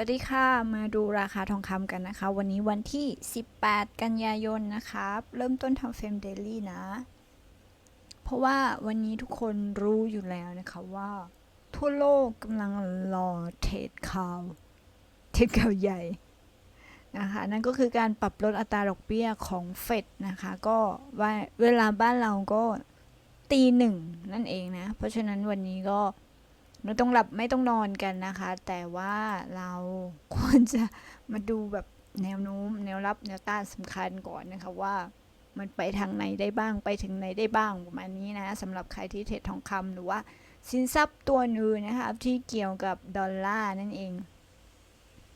วัสดีค่ะ มาดูราคาทองคำกันนะคะ วันนี้วันที่ 18 กันยายนนะคะเริ่มต้นทำเฟรมเดลี่นะ เพราะว่าวันนี้ทุกคนรู้อยู่แล้วนะคะว่า ทั่วโลกกำลังรอเทรดข่าวเทรดข่าวใหญ่นะคะ นั่นก็คือการปรับลดอัตราดอกเบี้ยของเฟดนะคะ ก็ว่าเวลาบ้านเราก็ตีหนึ่งนั่นเองนะ เพราะฉะนั้นวันนี้ก็ ไม่ต้องหลับไม่ต้องนอนกันนะคะ แต่ว่าเราควรจะมาดูแบบแนวโน้มแนวรับแนวต้านสำคัญก่อนนะคะว่ามันไปทางไหนได้บ้างไปถึงไหนได้บ้างประมาณนี้นะสำหรับใครที่เทรดทองคำหรือว่าสินทรัพย์ตัวอื่นนะคะที่เกี่ยวกับดอลลาร์นั่นเอง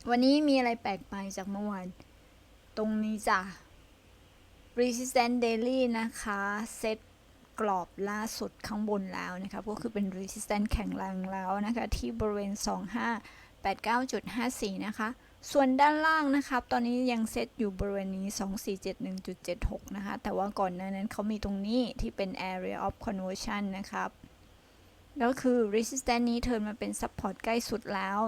วันนี้มีอะไรแปลกไปจากเมื่อวานตรงนี้จ้ะ resistance daily นะคะ เซต กรอบล่าสุดข้างบนแล้วนะคะก็คือเป็น resistance แข็งแรงแล้วนะคะที่บริเวณ 2589.54 นะคะ ส่วนด้านล่างนะครับตอนนี้ยังเซตอยู่บริเวณนี้ 2471.76 นะคะ แต่ว่าก่อนหน้านั้นเขามีตรงนี้ที่เป็น area of conversion นะครับแล้วคือ resistance นี้เทิร์นมาเป็น support ใกล้สุดแล้ว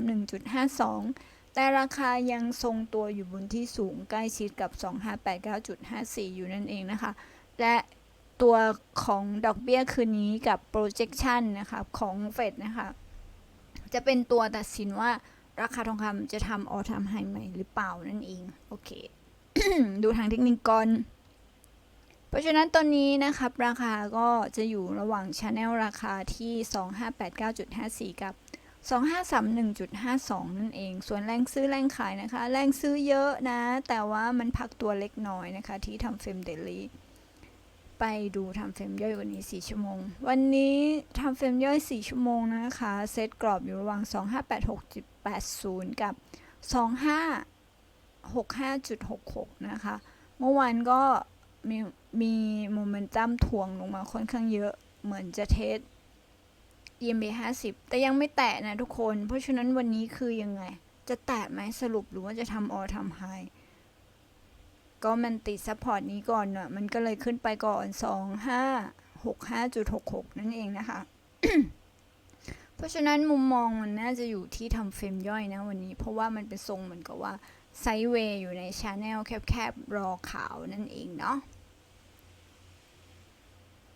2531.52 แต่ราคายังทรงตัวอยู่บนที่สูงใกล้ชิดกับ 2589.54 อยู่นั่นเองนะคะ และ ตัวของดอกเบี้ยคืนนี้กับ projection นะคะของเฟดนะคะ จะเป็นตัวตัดสินว่าราคาทองคำจะทำออทำไฮใหม่หรือเปล่านั่นเอง โอเค ดูทางเทคนิคก่อน เพราะฉะนั้นตอนนี้นะครับ ราคาก็จะอยู่ระหว่างช n แนลราคาที่ 2589.54 กับ 2531.52 นั่นเอง ส่วนแรงซื้อแรงขายนะคะ แรงซื้อเยอะนะ แต่ว่ามันพักตัวเล็กน้อยนะคะ ที่ทำเฟรมเดลี่ ไปดูทำเฟรมย่อยวันนี้ 4 ชั่วโมง วันนี้ทำเฟรมย่อย 4 ชั่วโมงนะคะ เซตกรอบอยู่ระหว่าง 2586.80 กับ 2565.66 นะคะ เมื่อวานก็มีมีโมเมนตัมถ่วงลงมาค่อนข้างเยอะเหมือนจะเทส EMA 50 แต่ยังไม่แตะนะทุกคน เพราะฉะนั้นวันนี้คือยังไง จะแตะไหมสรุปหรือว่าจะทำออทำไฮ ก็มันติดซัพพอร์ตนี้ก่อนเนอะมันก็เลยขึ้นไปก่อน 2565.66 นั่นเองนะคะ เพราะฉะนั้นมุมมองมันน่าจะอยู่ที่ทำเฟรมย่อยนะวันนี้ เพราะว่ามันเป็นทรงเหมือนกับว่าไซเวย์อยู่ในชาแนลแคบๆ รอขาวนั่นเองเนาะ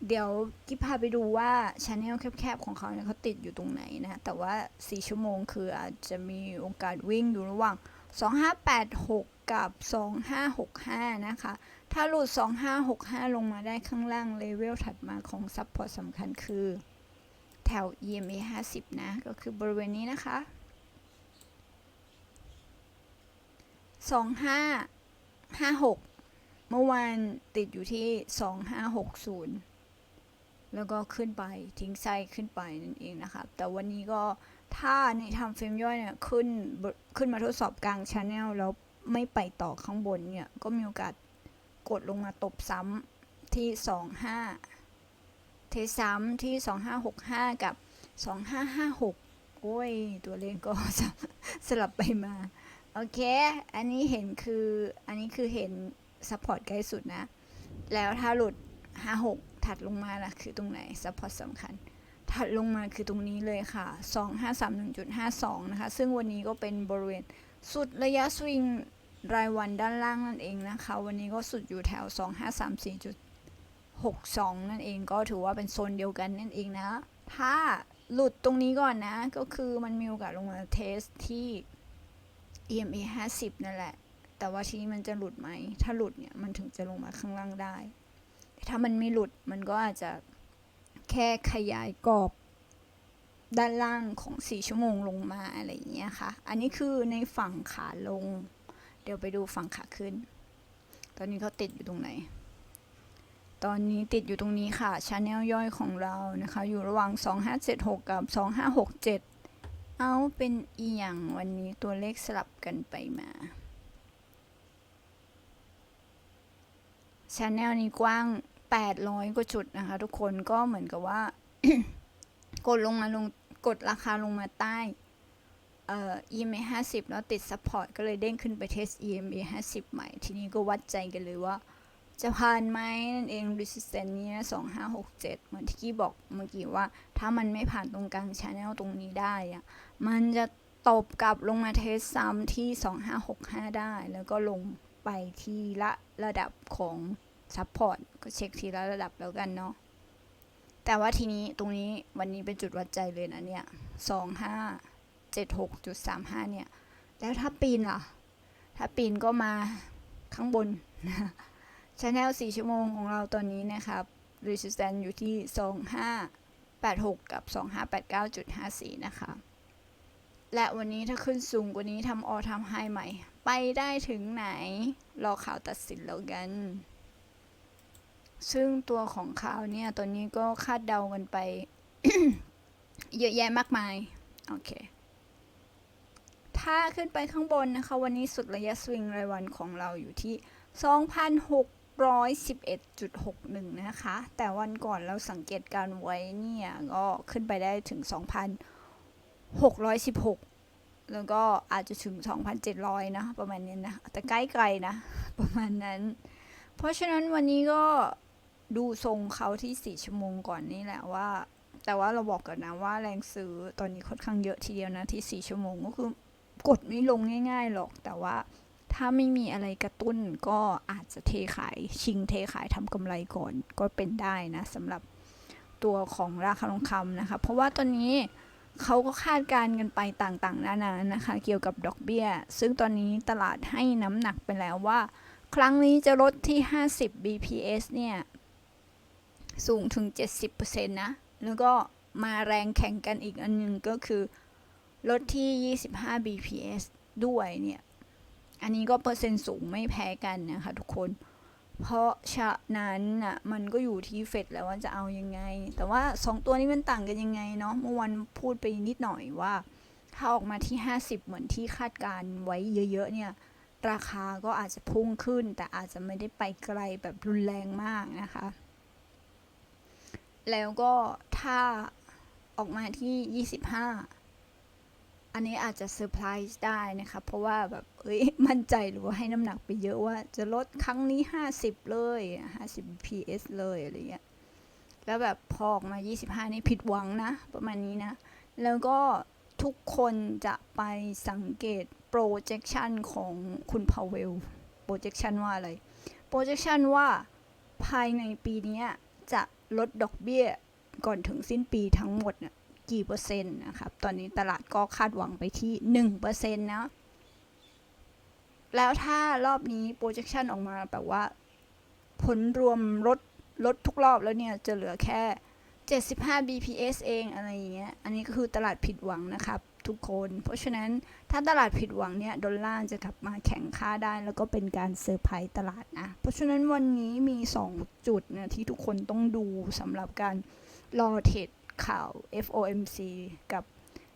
เดี๋ยวกิ๊บพาไปดูว่าชาแนลแคบๆ ของเขาเนี่ยเขาติดอยู่ตรงไหนนะ แต่ว่า 4 ชั่วโมงคืออาจจะมีโอกาสวิ่งอยู่ระหว่าง 2586 กับ 2565 นะคะ ถ้าหลุด 2565 ลงมาได้ข้างล่างเลเวลถัดมาของซัพพอร์ตสำคัญคือ แถว EMA 50 นะ ก็คือบริเวณนี้นะคะ 2556 เมื่อวานติดอยู่ที่ 2560 แล้วก็ขึ้นไปทิ้งไส้ขึ้นไปนั่นเองนะคะ แต่วันนี้ก็ถ้าในทำเฟรมย่อยเนี่ย ขึ้นขึ้นมาทดสอบกลางชาแนลแล้ว ไม่ไปต่อข้างบนเนี่ย ก็มีโอกาสกดลงมาตบซ้ำที่ 25 เทซ้ำที่ 2565 กับ 2556 โอ้ย ตัวเลขก็สลับไปมา โอเค อันนี้เห็นคือ อันนี้คือเห็นซัพพอร์ตใกล้สุดนะ แล้วถ้าหลุด 56 ถัดลงมาล่ะ คือตรงไหนซัพพอร์ตสำคัญ ถัดลงมาคือตรงนี้เลยค่ะ 2531.52 นะคะ ซึ่งวันนี้ก็เป็นบริเวณ สุดระยะสวิงรายวันด้านล่างนั่นเองนะคะ วันนี้ก็สุดอยู่แถว 2534.62 นั่นเองก็ถือว่าเป็นโซนเดียวกันนั่นเองนะ ถ้าหลุดตรงนี้ก่อนนะ ก็คือมันมีโอกาสลงมาเทสที่ EMA 50 นั่นแหละ แต่ว่าทีนี้มันจะหลุดไหม ถ้าหลุดเนี่ยมันถึงจะลงมาข้างล่างได้ ถ้ามันไม่หลุดมันก็อาจจะแค่ขยายกรอบ ด้านล่างของ4ชั่วโมงลงมาอะไรอย่างเงี้ยค่ะ อันนี้คือในฝั่งขาลง เดี๋ยวไปดูฝั่งขาขึ้น ตอนนี้เขาติดอยู่ตรงไหน ตอนนี้ติดอยู่ตรงนี้ค่ะชาแนลย่อยของเรานะคะ อยู่ระหว่าง 2576 กับ 2567 เอาเป็นอีหยังวันนี้ตัวเลขสลับกันไปมาชาแนลนี้กว้าง 800 กว่าจุดนะคะ ทุกคนก็เหมือนกับว่ากดลงมาลง กดราคาลงมาใต้เอ่อ EMA 50 แล้วติด support ก็เลยเด้งขึ้นไปเทส EMA 50 ใหม่ ทีนี้ก็วัดใจกันเลยว่า จะผ่านไหมนั่นเอง resistance นี้2567 เหมือนที่กี้บอกเมื่อกี้ว่า ถ้ามันไม่ผ่านตรงกลาง channel ตรงนี้ได้อะมันจะตบกลับลงมาเทสซ้ำที่ 2565 ได้ แล้วก็ลงไปทีละระดับของซัพพอร์ตก็เช็คทีละระดับแล้วกันเนาะ แต่ว่าทีนี้ตรงนี้วันนี้เป็นจุดวัดใจเลยนะเนี่ย2576.35เจ็ดหกจุดสามห้าเนี่ย แล้วถ้าปีนล่ะ ถ้าปีนก็มาข้างบนชาแนล4ชั่วโมงของเราตอนนี้นะครับ resistance อยู่ที่2586กับ2589.54นะคะและวันนี้ถ้าขึ้นสูงกว่านี้ทำออทำไฮใหม่ ไปได้ถึงไหน รอข่าวตัดสินแล้วกัน ซึ่งตัวของข่าวเนี่ยตอนนี้ก็คาดเดากันไป เยอะแยะมากมาย โอเค ถ้าขึ้นไปข้างบนนะคะ วันนี้สุดระยะสวิงรายวันของเราอยู่ที่ 2,611.61 นะคะ แต่วันก่อนเราสังเกตการไว้เนี่ย ก็ขึ้นไปได้ถึง 2,616 แล้วก็อาจจะถึง 2,700 นะ ประมาณนี้นะ แต่ใกล้ไกลนะ ประมาณนั้นเพราะฉะนั้นวันนี้ก็ ดูทรงเขาที่4ชั่วโมงก่อนนี่แหละว่า แต่ว่าเราบอกกันนะว่าแรงซื้อตอนนี้ค่อนข้างเยอะทีเดียวนะที่4ชั่วโมงก็คือกดไม่ลงง่าย ๆหรอก แต่ว่าถ้าไม่มีอะไรกระตุ้นก็อาจจะเทขายชิงเทขายทำกำไรก่อนก็เป็นได้นะสำหรับตัวของราคาทองคำนะคะ เพราะว่าตอนนี้เขาก็คาดการณ์กันไปต่างๆ นานานะคะ เกี่ยวกับดอกเบี้ย ซึ่งตอนนี้ตลาดให้น้ำหนักไปแล้วว่า ครั้งนี้จะลดที่ 50 BPS เนี่ย สูงถึง 70%นะ แล้วก็มาแรงแข่งกันอีกอันหนึงก็คือลดที่ 25 BPS ด้วยเนี่ย อันนี้ก็เปอร์เซ็นต์สูงไม่แพ้กันนะคะทุกคน เพราะฉะนั้นน่ะมันก็อยู่ที่เฟดแล้วว่าจะเอายังไง แต่ว่า 2 ตัวนี้มันต่างกันยังไงเนาะ เมื่อวันพูดไปนิดหน่อยว่า ถ้าออกมาที่ 50 เหมือนที่คาดการไว้เยอะ ๆ เนี่ย ราคาก็อาจจะพุ่งขึ้น แต่อาจจะไม่ได้ไปไกลแบบรุนแรงมากนะคะ แล้วก็ถ้าออกมาที่ 25 อันนี้อาจจะเซอร์ไพรส์ได้นะคะ เพราะว่าแบบเอ้ยมั่นใจหรือว่าให้น้ำหนักไปเยอะว่าจะลดครั้งนี้ 50 เลย 50 PS เลยอะไรเงี้ย แล้วแบบพอออกมา 25 นี่ผิดหวังนะ ประมาณนี้นะ แล้วก็ทุกคนจะไปสังเกต projection ของคุณพาวเวล projection ว่าอะไร projection ว่าภายในปีนี้จะ ลดดอกเบี้ยก่อนถึงสิ้นปีทั้งหมดนะกี่เปอร์เซ็นต์นะครับ ตอนนี้ตลาดก็คาดหวังไปที่หนึ่งเปอร์เซ็นต์นะ แล้วถ้ารอบนี้ projection ออกมาแบบว่า ผลรวมลดลดทุกรอบแล้วเนี่ย จะเหลือแค่ 75 BPS เองอะไรอย่างเงี้ย อันนี้ก็คือตลาดผิดหวังนะครับ ทุกคน เพราะฉะนั้นถ้าตลาดผิดหวังเนี่ยดอลลาร์จะกลับมาแข็งค่าได้ แล้วก็เป็นการเซอร์ไพรส์ตลาดนะ เพราะฉะนั้นวันนี้มี 2 จุดนะที่ทุกคนต้องดูสำหรับการรอเทรดข่าว FOMC กับ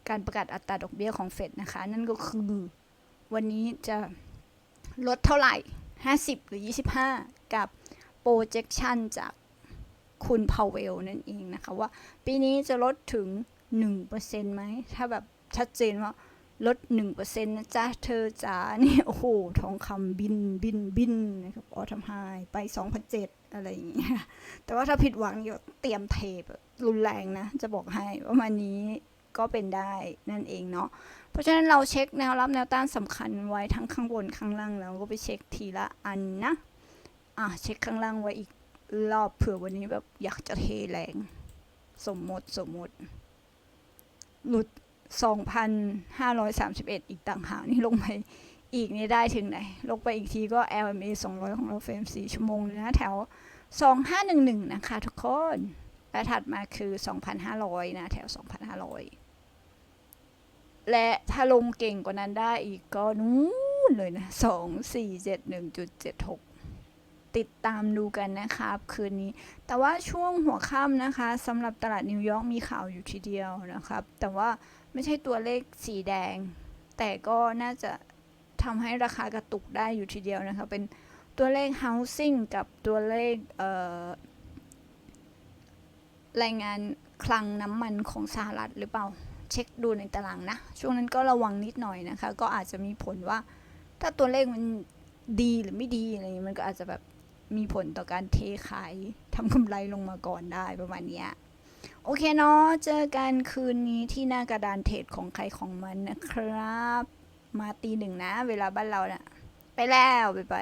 การประกาศอัตราดอกเบี้ยของเฟดนะคะ นั่นก็คือวันนี้จะลดเท่าไหร่ 50 หรือ 25 กับ projection จากคุณพาวเวลนั่นเองนะคะ ว่าปีนี้จะลดถึง 1%ไหมถ้าแบบ ชัดเจนว่าลด1%นต์นะจ๊ะ เธอจ๋านี่โอ้โห ทองคำบินบินบินนะครับออทำไฮไป2007อะไรอย่างเงี้ย แต่ว่าถ้าผิดหวังเดี๋ยวเตรียมเทแบบรุนแรงนะ จะบอกให้ว่ามันนี้ก็เป็นได้นั่นเองเนาะ เพราะฉะนั้นเราเช็คแนวรับแนวต้านสำคัญไว้ทั้งข้างบนข้างล่างแล้วก็ไปเช็คทีละอันนะ อะเช็คข้างล่างไว้อีกรอบเผื่อวันนี้แบบอยากจะเทแรง สมมติสมมติ หลุด 2,531 อีกต่างหากนี่ลงไปอีกนี่ได้ถึงไหน ลงไปอีกทีก็ LMA 200 ของเราเฟรม 4 ชั่วโมงเลยนะ แถว 2511 นะคะทุกคน และถัดมาคือ 2,500 นะ แถว 2,500 และถ้าลงเก่งกว่านั้นได้อีกก็นู้นเลยนะ 2471.76 ติดตามดูกันนะครับคืนนี้ แต่ว่าช่วงหัวค่ำนะคะสำหรับตลาดนิวยอร์กมีข่าวอยู่ทีเดียวนะครับ แต่ว่าไม่ใช่ตัวเลขสีแดง แต่ก็น่าจะทำให้ราคากระตุกได้อยู่ทีเดียวนะคะ เป็นตัวเลข housing กับตัวเลขเรายงานคลังน้ำมันของสหรัฐหรือเปล่า เช็คดูในตารางนะ ช่วงนั้นก็ระวังนิดหน่อยนะคะ ก็อาจจะมีผลว่า ถ้าตัวเลขมันดีหรือไม่ดีอะไรอย่างเงี้ยมันก็อาจจะแบบ มีผลต่อการเทขายทำกำไรลงมาก่อนได้ประมาณเนี้ยโอเคเนาะเจอกันคืนนี้ที่หน้ากระดานเทรดของใครของมันนะครับ มาตีหนึ่งนะ เวลาบ้านเราเนะ่ะ ไปแล้ว ไปไป